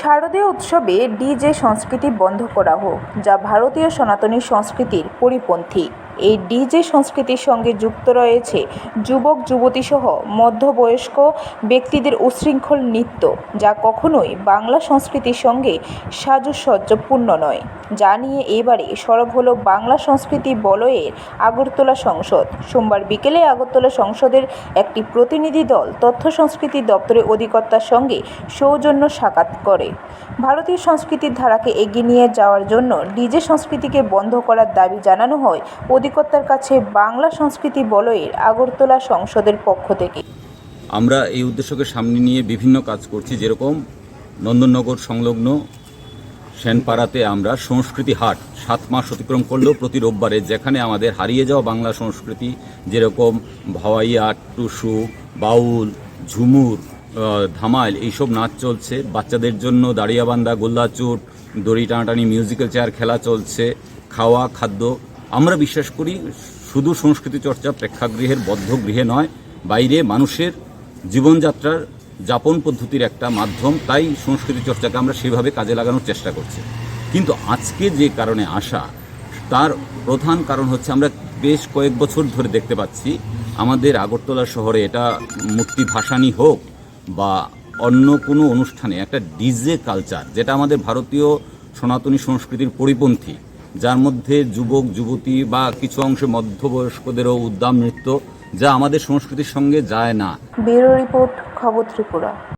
শারদীয় উৎসবে ডিজে সংস্কৃতি বন্ধ করা হোক যা ভারতীয় সনাতনী সংস্কৃতির পরিপন্থী। এই ডিজে সংস্কৃতির সঙ্গে যুক্ত রয়েছে যুবক যুবতীসহ মধ্যবয়স্ক ব্যক্তিদের উচ্ছৃঙ্খল নৃত্য, যা কখনোই বাংলা সংস্কৃতির সঙ্গে সাজসজ্জাপূর্ণ নয়। যা নিয়ে এবারে সরব হলো বাংলা সংস্কৃতি বলয়ের আগরতলা সংসদ। সোমবার বিকেলে আগরতলা সংসদের একটি প্রতিনিধি দল তথ্য সংস্কৃতি দপ্তরের অধিকর্তার সঙ্গে সৌজন্য সাক্ষাৎ করে। ভারতীয় সংস্কৃতির ধারাকে এগিয়ে নিয়ে যাওয়ার জন্য ডিজে সংস্কৃতিকে বন্ধ করার দাবি জানানো হয় অধিকর্তার কাছে বাংলা সংস্কৃতি বলয়ের আগরতলা সংসদের পক্ষ থেকে। আমরা এই উদ্দেশ্যকে সামনে নিয়ে বিভিন্ন কাজ করছি, যেরকম নন্দননগর সংলগ্ন সেনপাড়াতে আমরা সংস্কৃতি হাট সাত মাস অতিক্রম করলেও প্রতি রোববারে যেখানে আমাদের হারিয়ে যাওয়া বাংলা সংস্কৃতি, যেরকম ভাওয়াইয়া, টুসু, বাউল, ঝুমুর ধামাইল এইসব নাচ চলছে। বাচ্চাদের জন্য দাঁড়িয়াবান্ধা গোল্লাচুট দড়ি টানাটানি মিউজিক্যাল চেয়ার খেলা চলছে। খাওয়া, খাদ্য আমরা বিশ্বাস করি শুধু সংস্কৃতি চর্চা প্রেক্ষাগৃহের বদ্ধ গৃহে নয়, বাইরে মানুষের জীবনযাত্রার যাপন পদ্ধতির একটা মাধ্যম, তাই সংস্কৃতি চর্চাকে আমরা সেভাবে কাজে লাগানোর চেষ্টা করছি। কিন্তু আজকে যে কারণে আসা, তার প্রধান কারণ হচ্ছে আমরা বেশ কয়েক বছর ধরে দেখতে পাচ্ছি, আমাদের আগরতলা শহরে এটা মূর্তি ভাসানি হোক বা অন্য কোনো অনুষ্ঠানে একটা ডিজে কালচার, যেটা আমাদের ভারতীয় সনাতনী সংস্কৃতির পরিপন্থী যার মধ্যে যুবক, যুবতী বা কিছু অংশে মধ্যবয়স্কদেরও উদ্দাম নৃত্য, যা আমাদের সংস্কৃতির সঙ্গে যায় না। ব্যুরো রিপোর্ট, খবর ত্রিপুরা।